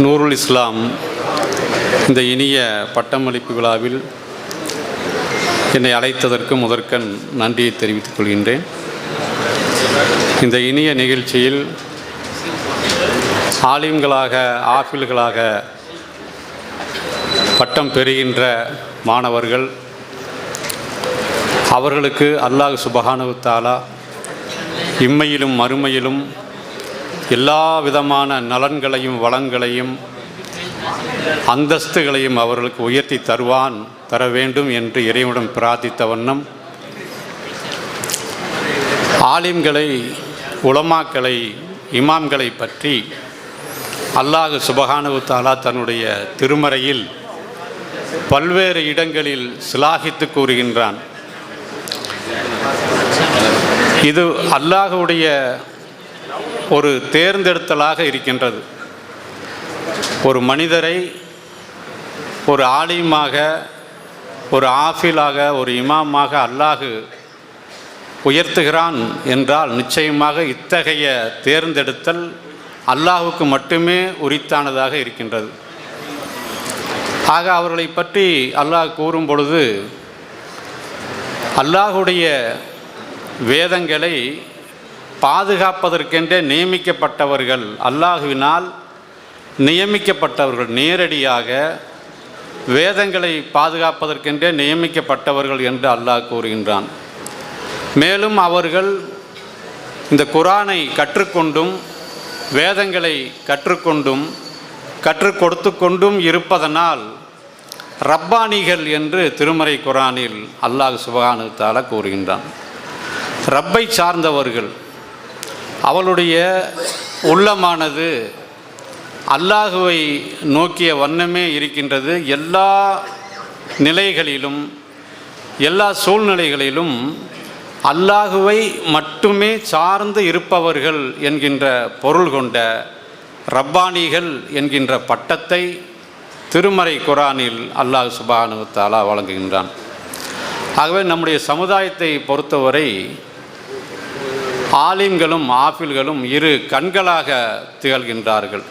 நூருல் இஸ்லாம் இந்த இனிய பட்டமளிப்பு விழாவில் என்னை அழைத்ததற்கு முதற்கண் நன்றியை தெரிவித்துக் கொள்கின்றேன். இந்த இனிய நிகழ்ச்சியில் ஆலிம்களாக ஆஃபில்களாக பட்டம் பெறுகின்ற மாணவர்கள் அவர்களுக்கு அல்லாஹ் சுபஹானஹு இம்மையிலும் மறுமையிலும் எல்லா விதமான நலன்களையும் வளங்களையும் அந்தஸ்துகளையும் அவர்களுக்கு உயர்த்தி தருவான் தர வேண்டும் என்று இறைவனிடம் பிரார்த்தித்த வண்ணம் ஆலிம்களை உலமாக்களை இமாம்களை பற்றி அல்லாஹ் சுபஹானஹு தஆலா தன்னுடைய திருமறையில் பல்வேறு இடங்களில் சிலாகித்து கூறுகின்றான். இது அல்லாஹுடைய ஒரு தேர்ந்தெடுத்தலாக இருக்கின்றது. ஒரு மனிதரை ஒரு ஆலிமாக ஒரு ஆஃபிலாக ஒரு இமாமாக அல்லாஹு உயர்த்துகிறான் என்றால் நிச்சயமாக இத்தகைய தேர்ந்தெடுத்தல் அல்லாஹுக்கு மட்டுமே உரித்தானதாக இருக்கின்றது. ஆக அவர்களை பற்றி அல்லாஹ் கூறும் பொழுது அல்லாஹுடைய வேதங்களை பாதுகாப்பதற்கென்றே நியமிக்கப்பட்டவர்கள் அல்லாஹுவினால் நியமிக்கப்பட்டவர்கள் நேரடியாக வேதங்களை பாதுகாப்பதற்கென்றே நியமிக்கப்பட்டவர்கள் என்று அல்லாஹ் கூறுகின்றான். மேலும் அவர்கள் இந்த குரானை கற்றுக்கொண்டும் வேதங்களை கற்றுக்கொண்டும் கற்றுக் கொடுத்து கொண்டும் இருப்பதனால் ரப்பானிகள் என்று திருமறை குரானில் அல்லாஹ் சுபகானு கூறுகின்றான். ரப்பை சார்ந்தவர்கள் அவளுடைய உள்ளமானது அல்லாஹுவை நோக்கிய வண்ணமே இருக்கின்றது. எல்லா நிலைகளிலும் எல்லா சூழ்நிலைகளிலும் அல்லாஹுவை மட்டுமே சார்ந்து இருப்பவர்கள் என்கின்ற பொருள் கொண்ட ரப்பானிகள் என்கின்ற பட்டத்தை திருமறை குரானில் அல்லாஹ் சுபானு வழங்குகின்றான். ஆகவே நம்முடைய சமுதாயத்தை பொறுத்தவரை ஆலிம்களும் ஆஃபில்களும் இரு கண்களாக திகழ்கின்றார்கள்.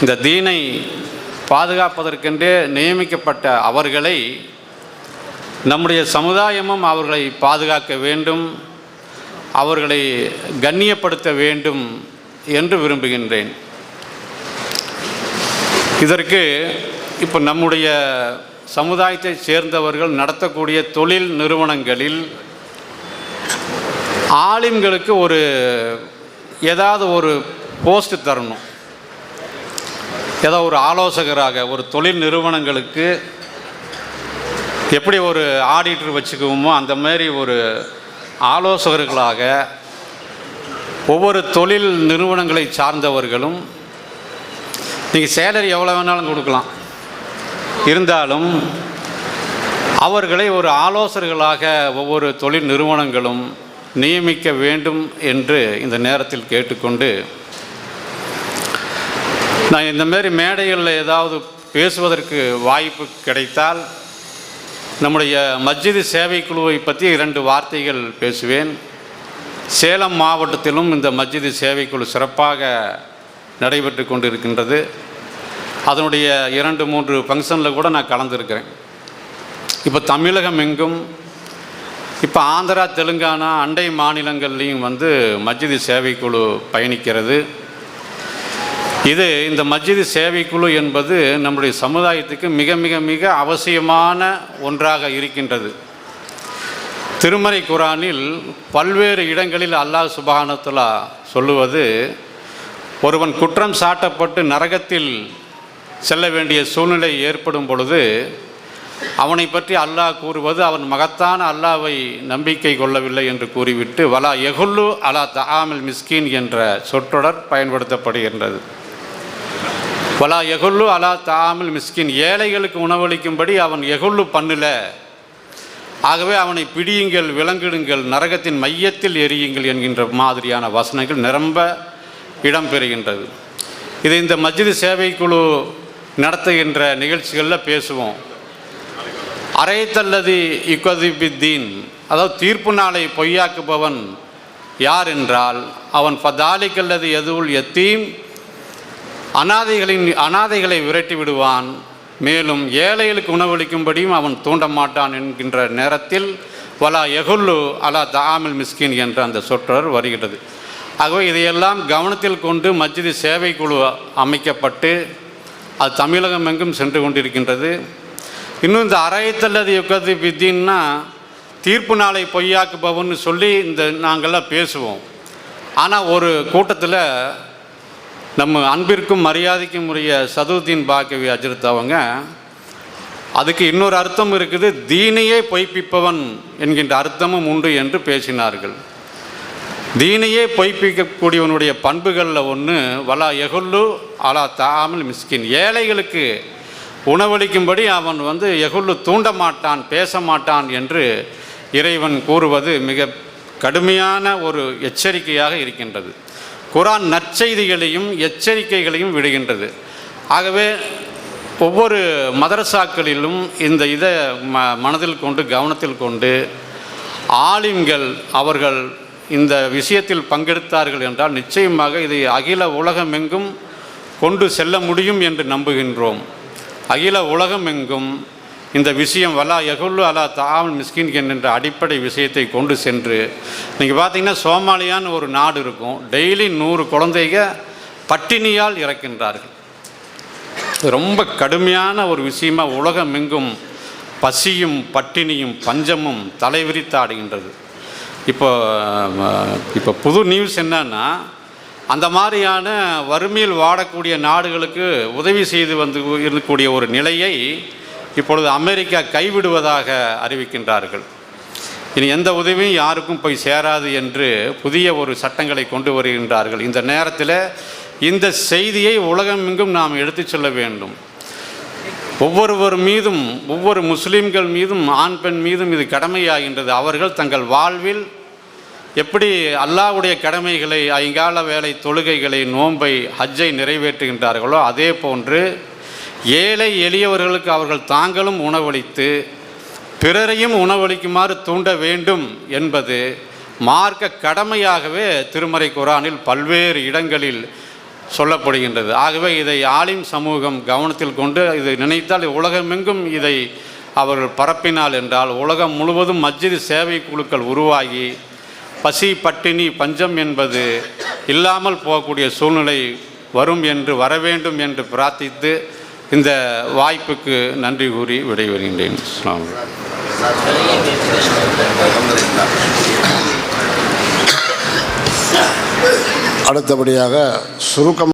இந்த தீனை பாதுகாப்பதற்கென்றே நியமிக்கப்பட்ட அவர்களை நம்முடைய சமுதாயமும் அவர்களை பாதுகாக்க வேண்டும் அவர்களை கண்ணியப்படுத்த வேண்டும் என்று விரும்புகின்றேன். இதற்கு இப்போ நம்முடைய சமுதாயத்தை சேர்ந்தவர்கள் நடத்தக்கூடிய தொழில் நிறுவனங்களில் ஆலிம்களுக்கு ஒரு ஏதாவது ஒரு போஸ்ட் தரணும். ஏதோ ஒரு ஆலோசகராக ஒரு தொழில் நிறுவனங்களுக்கு எப்படி ஒரு ஆடிட்டர் வச்சுக்குவோமோ அந்த மாதிரி ஒரு ஆலோசகர்களாக ஒவ்வொரு தொழில் நிறுவனங்களை சார்ந்தவர்களும் நீங்கள் சேலரி எவ்வளோ வேணாலும் கொடுக்கலாம். இருந்தாலும் அவர்களை ஒரு ஆலோசகர்களாக ஒவ்வொரு தொழில் நிறுவனங்களும் நியமிக்க வேண்டும் என்று இந்த நேரத்தில் கேட்டுக்கொண்டு நான் இந்த மாதிரி மேடைகளில் ஏதாவது பேசுவதற்கு வாய்ப்பு கிடைத்தால் நம்முடைய மஸ்ஜிது சேவை குழுவை பற்றி இரண்டு வார்த்தைகள் பேசுவேன். சேலம் மாவட்டத்திலும் இந்த மஸ்ஜிது சேவை குழு சிறப்பாக நடைபெற்று கொண்டிருக்கின்றது. அதனுடைய இரண்டு மூன்று ஃபங்க்ஷனில் கூட நான் கலந்துருக்கிறேன். இப்போ தமிழகம் எங்கும் இப்போ ஆந்திரா தெலுங்கானா அண்டை மாநிலங்கள்லேயும் வந்து மஸ்ஜிது சேவைக்குழு பயணிக்கிறது. இது இந்த மஸ்ஜிது சேவைக்குழு என்பது நம்முடைய சமுதாயத்துக்கு மிக மிக மிக அவசியமான ஒன்றாக இருக்கின்றது. திருமறை குரானில் பல்வேறு இடங்களில் அல்லாஹ் சுபானத்துலா சொல்லுவது ஒருவன் குற்றம் சாட்டப்பட்டு நரகத்தில் செல்ல வேண்டிய சூழ்நிலை ஏற்படும் பொழுது அவனை பற்றி அல்லாஹ் கூறுவது அவன் மகத்தான அல்லாவை நம்பிக்கை கொள்ளவில்லை என்று கூறிவிட்டு வலா எகுல்லு அலா தஹாமில் மிஸ்கின் என்ற சொற்றொடர் பயன்படுத்தப்படுகின்றது. வலா எகுல்லு அலா தாமில் மிஸ்கின் ஏழைகளுக்கு உணவளிக்கும்படி அவன் எகுல்லு பண்ணல. ஆகவே அவனை பிடியுங்கள் விலங்கிடுங்கள் நரகத்தின் மையத்தில் எரியுங்கள் என்கின்ற மாதிரியான வசனங்கள் நிரம்ப இடம்பெறுகின்றது இதை இந்த மஜிது சேவை குழு நடத்துகின்ற நிகழ்ச்சிகளில் பேசுவோம். அரைத்தல்லது இக்கதிபித்தீன் அதாவது தீர்ப்பு நாளை பொய்யாக்குபவன் யார் என்றால் அவன் ஃபதாலிக்கல்லது எதுவுள் எத்தீம் அனாதைகளின் அனாதைகளை விரட்டி விடுவான். மேலும் ஏழைகளுக்கு உணவளிக்கும்படியும் அவன் தூண்ட மாட்டான் என்கின்ற நேரத்தில் வலா எகுல்லு அலா தாமில் மிஸ்கின் என்ற அந்த சொற்றொடர் வருகிறது ஆகவே இதையெல்லாம் கவனத்தில் கொண்டு மஸ்ஜிது சேவை குழு அமைக்கப்பட்டு அது தமிழகம் எங்கும் சென்று கொண்டிருக்கின்றது. இன்னும் இந்த அரைத்தல்லது யுக்கத்து வித்தின்னா தீர்ப்பு நாளை பொய்யாக்குபவன்னு சொல்லி இந்த நாங்கள்லாம் பேசுவோம். ஆனால் ஒரு கூட்டத்தில் நம்ம அன்பிற்கும் மரியாதைக்கும் உரிய சதுர்தீன் பாக்கவி அஜித் அவங்க அதுக்கு இன்னொரு அர்த்தம் இருக்குது தீனையே பொய்ப்பிப்பவன் என்கின்ற அர்த்தமும் உண்டு என்று பேசினார்கள். தீனையே பொய்ப்பிக்கக்கூடியவனுடைய பண்புகளில் ஒன்று வலா எகுல்லு அலா தாமல் மிஸ்கின். ஏழைகளுக்கு உணவளிக்கும்படி அவன் வந்து எகுள்ளு தூண்ட மாட்டான் பேச மாட்டான் என்று இறைவன் கூறுவது மிக கடுமையான ஒரு எச்சரிக்கையாக இருக்கின்றது. குரான் நற்செய்திகளையும் எச்சரிக்கைகளையும் விடுகின்றது. ஆகவே ஒவ்வொரு மதரசாக்களிலும் இந்த இதை ம மனதில் கொண்டு கவனத்தில் கொண்டு ஆலிம்கள் அவர்கள் இந்த விஷயத்தில் பங்கெடுத்தார்கள் என்றால் நிச்சயமாக இதை அகில உலகமெங்கும் கொண்டு செல்ல முடியும் என்று நம்புகின்றோம். அகில உலகமெங்கும் இந்த விஷயம் வலா எகுல்லு அலா தாவல் மிஸ்கின் என்கின்ற அடிப்படை விஷயத்தை கொண்டு சென்று நீங்கள் பார்த்தீங்கன்னா சோமாலியான்னு ஒரு நாடு இருக்கும். டெய்லி நூறு குழந்தைக பட்டினியால் இறக்கின்றார்கள். ரொம்ப கடுமையான ஒரு விஷயமா உலகமெங்கும் பசியும் பட்டினியும் பஞ்சமும் தலைவிரித்தாடுகின்றது இப்போ இப்போ புது நியூஸ் என்னன்னா அந்த மாதிரியான வறுமையில் வாடக்கூடிய நாடுகளுக்கு உதவி செய்து வந்து இருக்கக்கூடிய ஒரு நிலையை இப்பொழுது அமெரிக்கா கைவிடுவதாக அறிவிக்கின்றார்கள். இனி எந்த உதவியும் யாருக்கும் போய் சேராது என்று புதிய ஒரு சட்டங்களை கொண்டு வருகின்றார்கள். இந்த நேரத்தில் இந்த செய்தியை உலகமெங்கும் நாம் எடுத்துச் செல்ல வேண்டும். ஒவ்வொருவர் மீதும் ஒவ்வொரு முஸ்லீம்கள் மீதும் ஆண் பெண் மீதும் இது கடமையாகின்றது. அவர்கள் தங்கள் வாழ்வில் எப்படி அல்லாஹ்வுடைய கடமைகளை ஐங்கால வேலை தொழுகைகளை நோன்பை ஹஜ்ஜை நிறைவேற்றுகின்றார்களோ அதே போன்று ஏழை எளியவர்களுக்கு அவர்கள் தாங்களும் உணவளித்து பிறரையும் உணவளிக்குமாறு தூண்ட வேண்டும் என்பது மார்க்க கடமையாகவே திருமறை குரானில் பல்வேறு இடங்களில் சொல்லப்படுகின்றது. ஆகவே இதை ஆலிம் சமூகம் கவனத்தில் கொண்டு இதை நினைத்தால் உலகமெங்கும் இதை அவர்கள் பரப்பினால் என்றால் உலகம் முழுவதும் மஸ்ஜித் சேவை குழுக்கள் உருவாகி பசி பட்டினி பஞ்சம் என்பது இல்லாமல் போகக்கூடிய சூழ்நிலை வரும் என்று வர வேண்டும் என்று பிரார்த்தித்து இந்த வாய்ப்புக்கு நன்றி கூறி விடைபெறுகின்றேன். அஸ்ஸலாமு அடுத்தபடியாக சுருக்கம்